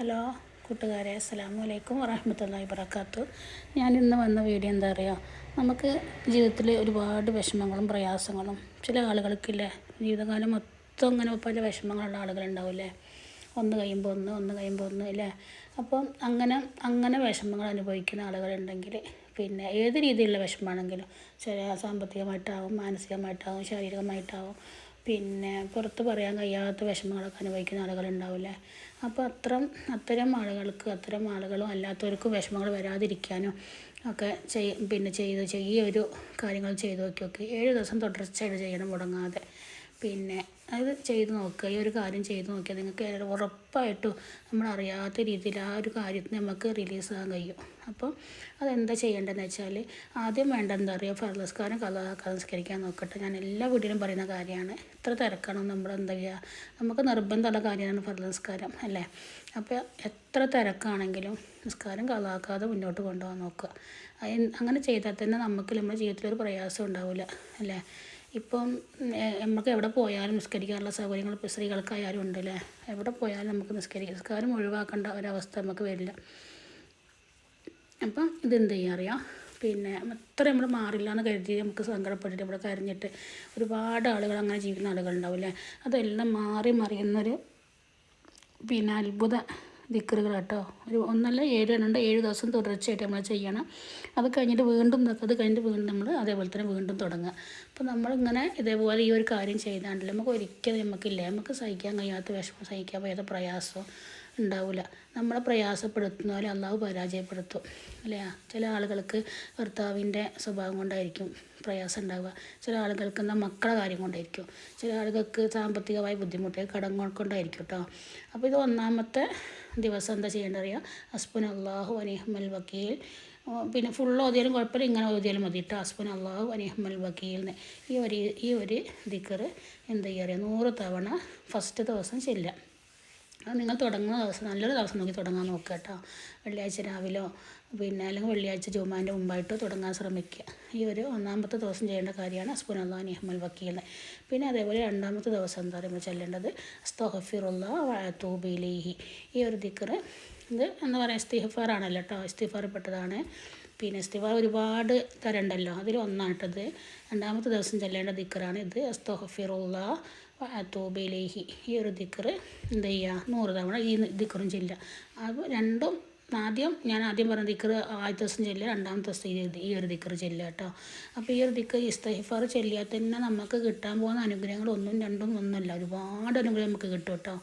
Hello കൂട്ടുകാരെ അസ്സലാമു അലൈക്കും വറഹമത്തല്ലാ വബറകാത്തു. ഞാൻ ഇന്ന് വന്ന വീഡിയോ എന്താ പറയുക നമുക്ക് ജീവിതത്തിൽ ഒരുപാട് വിഷമങ്ങളും പ്രയാസങ്ങളും ചില ആളുകൾക്കില്ലേ ജീവിതകാലം മൊത്തം അങ്ങനെ പല വിഷമങ്ങളുള്ള ആളുകളുണ്ടാവില്ലേ? ഒന്ന് കഴിയുമ്പോൾ ഒന്ന് ഒന്ന് കഴിയുമ്പോൾ ഒന്ന് അല്ലേ അപ്പം അങ്ങനെ അങ്ങനെ വിഷമങ്ങൾ അനുഭവിക്കുന്ന ആളുകളുണ്ടെങ്കിൽ പിന്നെ ഏത് രീതിയിലുള്ള വിഷമമാണെങ്കിലും ചില സാമ്പത്തികമായിട്ടാവും മാനസികമായിട്ടാവും ശാരീരികമായിട്ടാവും പിന്നെ പുറത്ത് പറയാൻ കഴിയാത്ത വിഷമങ്ങളൊക്കെ അനുഭവിക്കുന്ന ആളുകളുണ്ടാവില്ലേ? അപ്പോൾ അത്തരം അത്തരം ആളുകൾക്ക് അത്തരം ആളുകളും അല്ലാത്തവർക്കും വിഷമങ്ങൾ വരാതിരിക്കാനും ഒക്കെ ചെയ് പിന്നെ ചെയ്ത് ഈ ഒരു കാര്യങ്ങൾ ചെയ്ത് നോക്കി നോക്കി ഏഴ് ദിവസം തുടർച്ചയായിട്ട് ചെയ്യണം മുടങ്ങാതെ. പിന്നെ അത് ചെയ്ത് നോക്കുക. ഈ ഒരു കാര്യം ചെയ്ത് നോക്കിയാൽ നിങ്ങൾക്ക് ഉറപ്പായിട്ടും നമ്മളറിയാത്ത രീതിയിൽ ആ ഒരു കാര്യത്തിന് നമുക്ക് റിലീസ് ആകാൻ കഴിയും. അപ്പോൾ അതെന്താ ചെയ്യേണ്ടതെന്ന് വെച്ചാൽ ആദ്യം വേണ്ട എന്താ പറയുക? ഫർലസ്കാരം കലാകാരം സംസ്കരിക്കാൻ നോക്കട്ടെ. ഞാൻ എല്ലാ വീട്ടിലും പറയുന്ന കാര്യമാണ്. എത്ര തിരക്കണം നമ്മൾ എന്താ ചെയ്യുക നമുക്ക് നിർബന്ധമുള്ള കാര്യമാണ് ഫർലസ്കാരം അല്ലേ? അപ്പോൾ എത്ര തിരക്കാണെങ്കിലും നിസ്കാരം കലാക്കാതെ മുന്നോട്ട് കൊണ്ടുപോകാൻ നോക്കുക. അങ്ങനെ ചെയ്താൽ തന്നെ നമുക്ക് നമ്മുടെ ജീവിതത്തിൽ ഒരു പ്രയാസം ഉണ്ടാവില്ല അല്ലേ? ഇപ്പം നമുക്ക് എവിടെ പോയാലും നിസ്കരിക്കാനുള്ള സൗകര്യങ്ങൾ ഇപ്പോൾ സ്ത്രീകൾക്കായാലും ഉണ്ടല്ലേ? എവിടെ പോയാലും നമുക്ക് നിസ്കരിക്കാം. നിസ്കാരം ഒഴിവാക്കേണ്ട ഒരവസ്ഥ നമുക്ക് വരില്ല. അപ്പം ഇതെന്ത് ചെയ്യാൻ അറിയാം? പിന്നെ അത്ര നമ്മൾ മാറില്ല എന്ന് കരുതി നമുക്ക് സങ്കടപ്പെട്ടിട്ട് ഇവിടെ കരഞ്ഞിട്ട് ഒരുപാട് ആളുകൾ അങ്ങനെ ജീവിക്കുന്ന ആളുകളുണ്ടാവില്ലേ അതെല്ലാം മാറി മറിയുന്നൊരു പിന്നെ അത്ഭുത ദിക്കറുകൾ കേട്ടോ ഒരു ഒന്നല്ല ഏഴ് എണ്ണുണ്ട് ഏഴ് ദിവസം തുടർച്ചയായിട്ട് നമ്മൾ ചെയ്യണം. അത് കഴിഞ്ഞിട്ട് വീണ്ടും അത് കഴിഞ്ഞിട്ട് വീണ്ടും നമ്മൾ അതേപോലെ തന്നെ വീണ്ടും തുടങ്ങുക. അപ്പോൾ നമ്മളിങ്ങനെ ഇതേപോലെ ഈ ഒരു കാര്യം ചെയ്താണ്ടല്ലോ നമുക്ക് ഒരിക്കലും നമുക്കില്ല. നമുക്ക് സഹിക്കാൻ കഴിയാത്ത വിഷമം സഹിക്കാൻ കഴിയാത്ത പ്രയാസം ഉണ്ടാവില്ല നമ്മളെ പ്രയാസപ്പെടുത്തുന്നവരെ അള്ളാഹു പരാജയപ്പെടുത്തും. അല്ലേ? ചില ആളുകൾക്ക് ഭർത്താവിന്റെ സ്വഭാവം കൊണ്ടായിരിക്കും പ്രയാസം ഉണ്ടാവുക. ചില ആളുകൾക്ക് എന്താ? മക്കളെ കാര്യം കൊണ്ടായിരിക്കും. ചില ആളുകൾക്ക് സാമ്പത്തികമായ ബുദ്ധിമുട്ട് കടം കൊണ്ടായിരിക്കും കേട്ടോ അപ്പോൾ ഇത് ഒന്നാമത്തെ ദിവസം എന്താ ചെയ്യേണ്ടത് അറിയാം? ഹസ്ബൻ അള്ളാഹു അനിഹമ്മൽ വക്കീൽ പിന്നെ ഫുൾ ഓതിയാലും കുഴപ്പമില്ല. ഇങ്ങനെ ഓതിയാലും മതി കേട്ടോ ഹസ്ബൻ അള്ളാഹു അനിഹമ്മൽ വക്കീലിന് ഈ ഒരു ഈ ഒരു ദിക്കറ് എന്താ ചെയ്യുക നൂറ് തവണ ഫസ്റ്റ് ദിവസം ചെല്ലുക. അത് നിങ്ങൾ തുടങ്ങുന്ന ദിവസം നല്ലൊരു ദിവസം നോക്കി തുടങ്ങാൻ നോക്കുക കേട്ടോ. വെള്ളിയാഴ്ച രാവിലോ പിന്നെ അല്ലെങ്കിൽ വെള്ളിയാഴ്ച ജുമാന്റെ മുമ്പായിട്ടോ തുടങ്ങാൻ ശ്രമിക്കുക. ഈ ഒരു ഒന്നാമത്തെ ദിവസം ചെയ്യേണ്ട കാര്യമാണ് അസ്ബുൻ അള്ളാഹ് വക്കീലിന് പിന്നെ അതേപോലെ രണ്ടാമത്തെ ദിവസം എന്താ പറയുമ്പോൾ ചെല്ലേണ്ടത് അസ്തോഹഫിറുള്ള തൂബിലിഹി ഈ ഒരു ദിക്കറ് ഇത് എന്താ പറയുക ഇസ്തിഫാറാണല്ലോ കേട്ടോ ഇസ്തിഫാറിൽപ്പെട്ടതാണ് പിന്നെ ഇസ്തിഫാർ ഒരുപാട് തരണ്ടല്ലോ അതിൽ ഒന്നാട്ടത് രണ്ടാമത്തെ ദിവസം ചെല്ലേണ്ട ദിക്കറാണ് ഇത് അസ്തോഹഫിറുള്ള തൂബിലേഹി ഈ ഒരു ദിക്കറ് എന്ത് ചെയ്യുക നൂറ് തവണ ഈ ദിക്കറും ചെല്ലുക. അപ്പോൾ രണ്ടും ആദ്യം ഞാൻ ആദ്യം പറഞ്ഞ ദിക്കറ് ആദ്യത്തെ ദിവസം ചെല്ലുക രണ്ടാമത്തെ ദിവസം ഈ ഒരു ദിക്കറ് ചെല്ലുക കേട്ടോ. അപ്പോൾ ഈ ഒരു ദിക്കർ ഇസ്തഹിഫാർ ചെല്ലിയാൽ തന്നെ നമുക്ക് കിട്ടാൻ പോകുന്ന അനുഗ്രഹങ്ങൾ ഒന്നും രണ്ടും ഒന്നുമല്ല. ഒരുപാട് അനുഗ്രഹം നമുക്ക് കിട്ടും കേട്ടോ.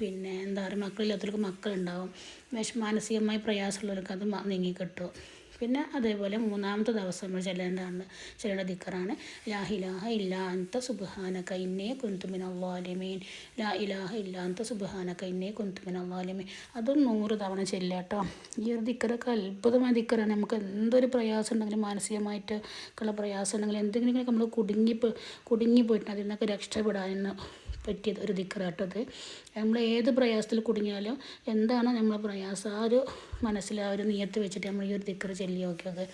പിന്നെ എന്താ പറയുക മക്കളില്ലാത്തവർക്ക് മക്കളുണ്ടാവും. വിഷ മാനസികമായി പ്രയാസമുള്ളവർക്ക് അത് നീങ്ങി കിട്ടും. പിന്നെ അതേപോലെ മൂന്നാമത്തെ ദിവസം നമ്മൾ ചെല്ലേണ്ടതാണ് ചെല്ലേണ്ട ദിക്കറാണ്. ലാ ഇലാഹ ഇല്ലാ അന്ത സുബ്ഹാനക ഇന്നേ കുന്തുമിൻ അള്ളാലിമീൻ ലാ ഇലാഹ ഇല്ലാ അന്ത സുബ്ഹാനക ഇന്നേ കുന്തുമിൻ അള്ളാലിമീൻ അതും നൂറ് തവണ ചെല്ലുക കേട്ടോ ഈ ഒരു ദിക്കറൊക്കെ അത്ഭുതമായ ദിക്കറാണ്. നമുക്ക് എന്തൊരു പ്രയാസം ഉണ്ടെങ്കിലും മാനസികമായിട്ട് ഉള്ള പ്രയാസം ഉണ്ടെങ്കിലും എന്തെങ്കിലും നമ്മൾ കുടുങ്ങി കുടുങ്ങി പോയിട്ട് അതിൽ നിന്നൊക്കെ രക്ഷപ്പെടാൻ പറ്റിയത് ഒരു ദിക്കറാട്ടത് നമ്മൾ ഏത് പ്രയാസത്തിൽ കുടുങ്ങിയാലും എന്താണ് നമ്മളെ പ്രയാസം? ആ ഒരു മനസ്സിൽ ആ ഒരു നീയത്ത് വെച്ചിട്ട് നമ്മൾ ഈ ഒരു ദിക്കർ ചെല്ലി നോക്കിയത്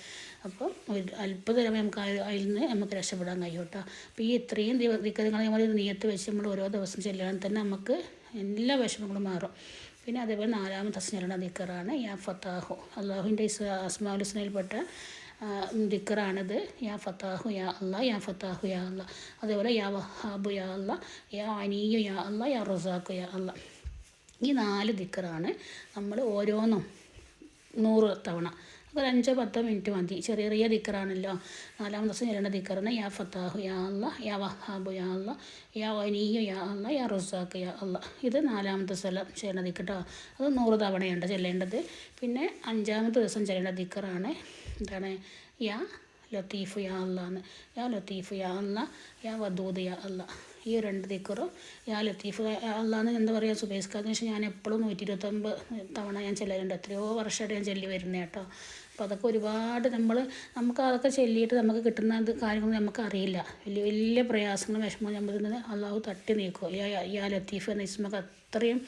അപ്പോൾ ഒരു അല്പതരം നമുക്ക് അതിൽ നിന്ന് നമുക്ക് രക്ഷപ്പെടാൻ കഴിയും കേട്ടോ. അപ്പോൾ ഈ ഇത്രയും ദിക്കറുകൾ നമ്മൾ നീയത്ത് വെച്ച് നമ്മൾ ഓരോ ദിവസം ചെല്ലുകയാണെങ്കിൽ തന്നെ നമുക്ക് എല്ലാ വിഷമങ്ങളും മാറും. പിന്നെ അതേപോലെ നാലാമത്തെ ചെല്ലുന്ന ദിക്കറാണ് യാ ഫത്താഹു. അള്ളാഹുവിന്റെ അസ്മാലുസ്നയിൽപ്പെട്ട ദിക്കറാണിത്. യാ ഫത്താഹു യാ അല്ല യാ ഫത്താഹു യാ അല്ല. അതേപോലെ യാ വഹാബു യാ അല്ല യാ അനീയു യാ അല്ല യാ റസാഖു യാ അല്ല. ഈ നാല് ദിക്കറാണ് നമ്മൾ ഓരോന്നും നൂറ് തവണ. ഒരു അഞ്ചോ പത്തോ മിനിറ്റ് മതി. ചെറിയ ചെറിയ ദിക്കറാണല്ലോ. നാലാം ദിവസം ചെല്ലേണ്ട ദിക്കറിന് യാ ഫത്താഹു യാ അല്ല യാ വഹാബു യാ അല്ല യാ വനീയു യാ അല്ല യാ റുസാഖ് യാ അല്ല. ഇത് നാലാമത്തെ സ്ഥലം ചെയ്യേണ്ട ദിക്കട്ടോ. അത് നൂറ് തവണയുണ്ട് ചെല്ലേണ്ടത്. പിന്നെ അഞ്ചാമത്തെ ദിവസം ചെല്ലേണ്ട ദിക്കറാണ്. എന്താണ്? യാ ലത്തീഫ് യാ അല്ലാന്ന് യാ ലത്തീഫ് യാ അല്ല യാ വദൂദ് യാ അല്ല ഈ രണ്ട് ദിക്കറും യാ ലത്തീഫ് അള്ളാന്ന് എന്താ പറയുക സുബേസ്കാന്ന് വെച്ചാൽ ഞാൻ എപ്പോഴും നൂറ്റി ഇരുപത്തൊമ്പത് തവണ ഞാൻ ചെല്ലലുണ്ട് എത്രയോ വർഷമായിട്ട് ഞാൻ ചെല്ലി വരുന്നത് കേട്ടോ അപ്പോൾ അതൊക്കെ ഒരുപാട് നമ്മൾ നമുക്ക് അതൊക്കെ ചെല്ലിയിട്ട് നമുക്ക് കിട്ടുന്ന കാര്യങ്ങൾ നമുക്ക് അറിയില്ല വലിയ വലിയ പ്രയാസങ്ങളും വിഷമവും നമ്മൾ അള്ളാഹു തട്ടി നീക്കും യാ യാ ലത്തീഫ് എന്ന ഇസ്മക്ക് അത്രയും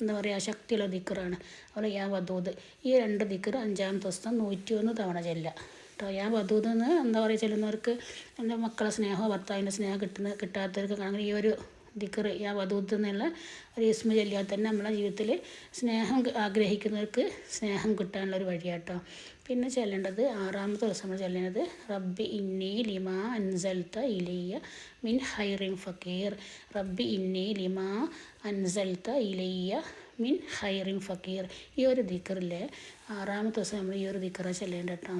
എന്താ പറയുക ശക്തിയുള്ള ദിക്കറാണ് അതുപോലെ യാ വധൂത് ഈ രണ്ട് ദിക്കർ അഞ്ചാമത്തെ ദിവസം നൂറ്റി ഒന്ന് തവണ ചെല്ലുക കേട്ടോ ഞാൻ വധൂത് എന്ന് എന്താ പറയുക ചെല്ലുന്നവർക്ക് എന്റെ മക്കളെ സ്നേഹമോ ഭർത്താവിന്റെ സ്നേഹം കിട്ടുന്ന കിട്ടാത്തവർക്ക് അങ്ങനെ ഈ ഒരു ദിക്കർ യാ വധൂത്ത് എന്നുള്ള ഒരു ഇസ്മ ചൊല്ലിയാൽ തന്നെ നമ്മളെ ജീവിതത്തിൽ സ്നേഹം ആഗ്രഹിക്കുന്നവർക്ക് സ്നേഹം കിട്ടാനുള്ള ഒരു വഴിയാട്ടോ. പിന്നെ ചെല്ലേണ്ടത് ആറാമത്തെ ദിവസം നമ്മൾ ചെല്ലേണ്ടത് റബ്ബി ഇന്നി ലിമ അൻസൽത്ത ഇലയ്യ മിൻ ഹൈറിൻ ഫക്കീർ റബ്ബി ഇന്നി ലിമ അൻസൽത്ത ഇലയ്യ മിൻ ഹൈറിൻ ഫക്കീർ ഈ ഒരു ദിക്കറിലെ ആറാമത്തെ ദിവസം നമ്മൾ ഈ ഒരു ദിക്കറ ചെല്ലേണ്ടത് കേട്ടോ.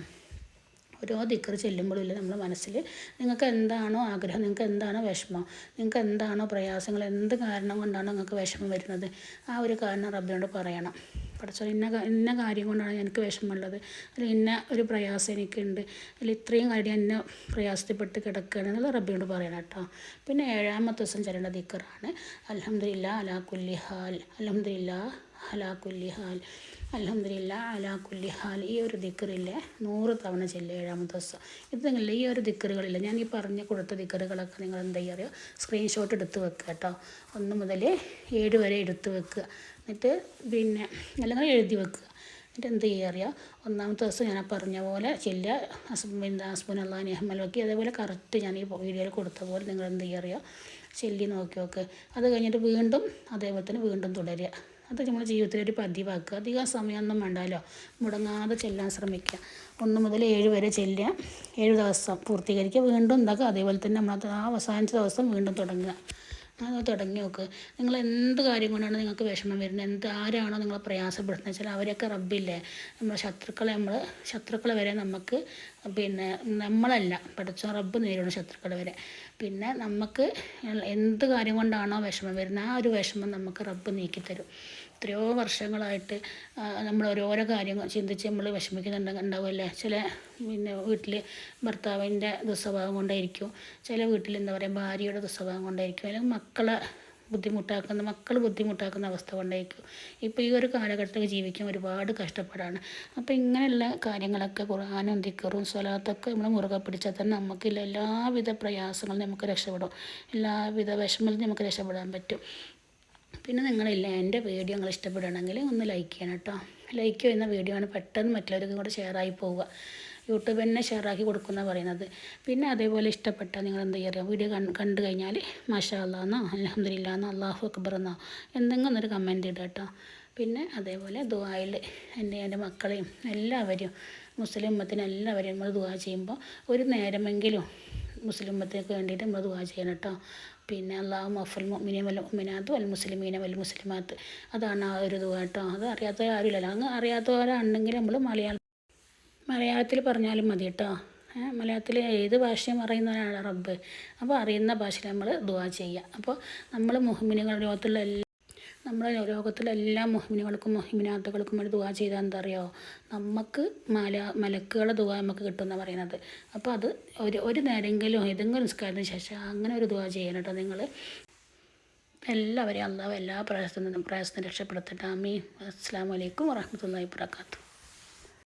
ഓരോ ദിക്കർ ചെല്ലുമ്പോഴില്ല നമ്മുടെ മനസ്സിൽ നിങ്ങൾക്ക് എന്താണോ ആഗ്രഹം നിങ്ങൾക്ക് എന്താണോ വിഷമം നിങ്ങൾക്ക് എന്താണോ പ്രയാസങ്ങൾ എന്ത് കാരണം കൊണ്ടാണോ നിങ്ങൾക്ക് വിഷമം വരുന്നത്? ആ ഒരു കാരണം റബ്ബിനോട് പറയണം. പഠിച്ചോ ഇന്ന ഇന്ന കാര്യം കൊണ്ടാണ് എനിക്ക് വിഷമമുള്ളത്. അല്ലെങ്കിൽ ഇന്ന ഒരു പ്രയാസം എനിക്കുണ്ട്. അല്ലെങ്കിൽ ഇത്രയും കാര്യം എന്നെ പ്രയാസത്തിൽപ്പെട്ട് കിടക്കുകയാണ് എന്നുള്ളത് റബ്ബിനോട് പറയണം കേട്ടോ. പിന്നെ ഏഴാമത്തെ ദിവസം ചെല്ലേണ്ട ദിക്കറാണ്. അലഹമില്ല അലാ കുല്ലിഹാൽ അലഹമില്ല അലാ കുല്ലി ഹാൽ. അലഹമില്ല അലാ കുല്ലി ഹാൽ. ഈ ഒരു ദിക്കറില്ലേ നൂറ് തവണ ചെല്ലുക ഏഴാമത്തെ ദിവസം. ഇത് നിങ്ങളില്ല ഈ ഒരു ദിക്കറുകളില്ല ഞാൻ ഈ പറഞ്ഞ കൊടുത്ത ദിക്കറുകളൊക്കെ നിങ്ങൾ എന്താ ചെയ്യുക സ്ക്രീൻഷോട്ട് എടുത്ത് വെക്കുക കേട്ടോ. ഒന്ന് മുതൽ ഏഴ് വരെ എടുത്ത് വെക്കുക. എന്നിട്ട് പിന്നെ അല്ലെങ്കിൽ എഴുതി വെക്കുക. എന്നിട്ട് എന്ത് ചെയ്യുക ഒന്നാമത്തെ ദിവസം ഞാൻ പറഞ്ഞ പോലെ ചെല്ലുക. ഹസ്ബൻഡ് ഹസ്ബൻഡ് അള്ളാഹ് അഹമ്മൽ വെക്കി അതേപോലെ കറക്റ്റ് ഞാൻ ഈ വീഡിയോയിൽ കൊടുത്ത പോലെ നിങ്ങൾ എന്ത് ചെയ്യുക ചെല്ലി നോക്കി നോക്ക്. അത് കഴിഞ്ഞിട്ട് വീണ്ടും അതേപോലെ തന്നെ വീണ്ടും തുടരുക. അത് നമ്മുടെ ജീവിതത്തിൽ ഒരു പതിവാക്കുക. അധികം സമയമൊന്നും വേണ്ടല്ലോ മുടങ്ങാതെ ചെല്ലാൻ ശ്രമിക്കുക. ഒന്ന് മുതൽ ഏഴ് വരെ ചെല്ലുക. ഏഴ് ദിവസം പൂർത്തീകരിക്കുക. വീണ്ടും ഉണ്ടാക്കുക അതേപോലെ തന്നെ നമ്മൾ ആ അവസാനിച്ച ദിവസം വീണ്ടും തുടങ്ങുക. അത് തുടങ്ങി നോക്ക്. നിങ്ങൾ എന്ത് കാര്യം കൊണ്ടാണ് നിങ്ങൾക്ക് വിഷമം വരുന്നത്? എന്ത് ആരാണോ നിങ്ങളെ പ്രയാസപ്പെടുന്നത് വെച്ചാൽ അവരൊക്കെ റബ്ബില്ലേ? നമ്മളെ ശത്രുക്കളെ നമ്മൾ ശത്രുക്കളെ വരെ നമുക്ക് പിന്നെ നമ്മളല്ല പഠിച്ച റബ്ബ് നേരിടും ശത്രുക്കളെ വരെ. പിന്നെ നമുക്ക് എന്ത് കാര്യം കൊണ്ടാണോ വിഷമം വരുന്നത്? ആ ഒരു വിഷമം നമുക്ക് റബ്ബ് നീക്കിത്തരും. എത്രയോ വർഷങ്ങളായിട്ട് നമ്മൾ ഓരോരോ കാര്യങ്ങൾ ചിന്തിച്ച് നമ്മൾ വിഷമിക്കുന്നുണ്ട് ഉണ്ടാവുമല്ലേ? ചില പിന്നെ വീട്ടിൽ ഭർത്താവിന്റെ ദുസ്വഭാവം കൊണ്ടായിരിക്കും ചില വീട്ടിൽ എന്താ പറയുക ഭാര്യയുടെ ദുസ്വഭാവം കൊണ്ടായിരിക്കും അല്ലെങ്കിൽ മക്കളെ ബുദ്ധിമുട്ടാക്കുന്ന മക്കൾ ബുദ്ധിമുട്ടാക്കുന്ന അവസ്ഥ കൊണ്ടായിരിക്കും. ഇപ്പോൾ ഈ ഒരു കാലഘട്ടത്തിൽ ജീവിക്കാൻ ഒരുപാട് കഷ്ടപ്പാടാണ്. അപ്പോൾ ഇങ്ങനെയുള്ള കാര്യങ്ങളൊക്കെ ഖുർആാനും ദിക്കറും സ്വലാത്തൊക്കെ നമ്മൾ മുറുകെ പിടിച്ചാൽ തന്നെ നമുക്കില്ല എല്ലാവിധ പ്രയാസങ്ങളും നമുക്ക് രക്ഷപ്പെടും. എല്ലാവിധ വിഷമത്തിൽ നമുക്ക് രക്ഷപ്പെടാൻ പറ്റും. പിന്നെ നിങ്ങളില്ല എന്റെ വീഡിയോ നിങ്ങൾ ഇഷ്ടപ്പെടുകയാണെങ്കിൽ ഒന്ന് ലൈക്ക് ചെയ്യണം കേട്ടോ. ലൈക്ക് ചെയ്യുന്ന വീഡിയോ ആണ് പെട്ടെന്ന് മറ്റുള്ളവർക്കും കൂടെ ഷെയറായി പോവുക. യൂട്യൂബ് തന്നെ ഷെയറാക്കി കൊടുക്കുന്ന പറയുന്നത്. പിന്നെ അതേപോലെ ഇഷ്ടപ്പെട്ട നിങ്ങൾ എന്താ ചെയ്യുക വീഡിയോ കണ്ടു കഴിഞ്ഞാൽ മാഷാ അല്ലാന്നോ അലഹമില്ലാന്നോ അള്ളാഹു അക്ബർ എന്നോ എന്തെങ്കിലും ഒന്നൊരു കമന്റ് ഇടുക കേട്ടോ. പിന്നെ അതേപോലെ ദുബായിൽ എന്റെ എന്റെ മക്കളെയും എല്ലാവരും മുസ്ലിം ഉമ്മത്തിന് എല്ലാവരെയും നമ്മൾ ദുബായ് ചെയ്യുമ്പോൾ ഒരു നേരമെങ്കിലും മുസ്ലിം മത്തിനൊക്കെ വേണ്ടിയിട്ട് നമ്മൾ ദുബായ് ചെയ്യണം കേട്ടോ. പിന്നെ അള്ളാഹു മഫൽ മുഅ്മിനീൻ വൽ മുഅ്മിനാത്ത് വൽ മുസ്ലിമീന വൽ മുസ്ലിമാത്ത്. അതാണ് ആ ഒരു കേട്ടോ. അത് അറിയാത്ത ആരുമില്ലല്ലോ. അങ്ങ് അറിയാത്തവരാണെങ്കിൽ നമ്മൾ മലയാള മലയാളത്തിൽ പറഞ്ഞാലും മതി കേട്ടോ. മലയാളത്തിൽ ഏത് ഭാഷയും അറിയുന്നവരാണ് റബ്ബ്. അപ്പോൾ അറിയുന്ന ഭാഷയിൽ നമ്മൾ ദുവാ ചെയ്യുക. അപ്പോൾ നമ്മൾ മുഹമ്മിനുകൾ ലോകത്തുള്ള എല്ലാ നമ്മുടെ ലോകത്തിലെ എല്ലാ മുഹിമിനുകൾക്കും മുഹിമിനാത്തുകൾക്കും വേണ്ടി ദുവാ ചെയ്താൽ എന്താ അറിയാമോ നമുക്ക് മല മലക്കുകളെ ദുവാ നമുക്ക് കിട്ടുമെന്നാണ് പറയുന്നത്. അപ്പോൾ അത് ഒരു ഒരു നേരമെങ്കിലും ഏതെങ്കിലും നിസ്കാരത്തിന് ശേഷം അങ്ങനെ ഒരു ദുവാ ചെയ്യണം കേട്ടോ നിങ്ങൾ എല്ലാവരെയും അള്ളാഹ് എല്ലാ പ്രയാസത്തിൽ നിന്നും പ്രയാസത്തിൽ രക്ഷപ്പെടുത്തട്ടെ. അമീൻ അസ്സാം വലൈക്കും വറഹമത്തല്ലാ വാത്തു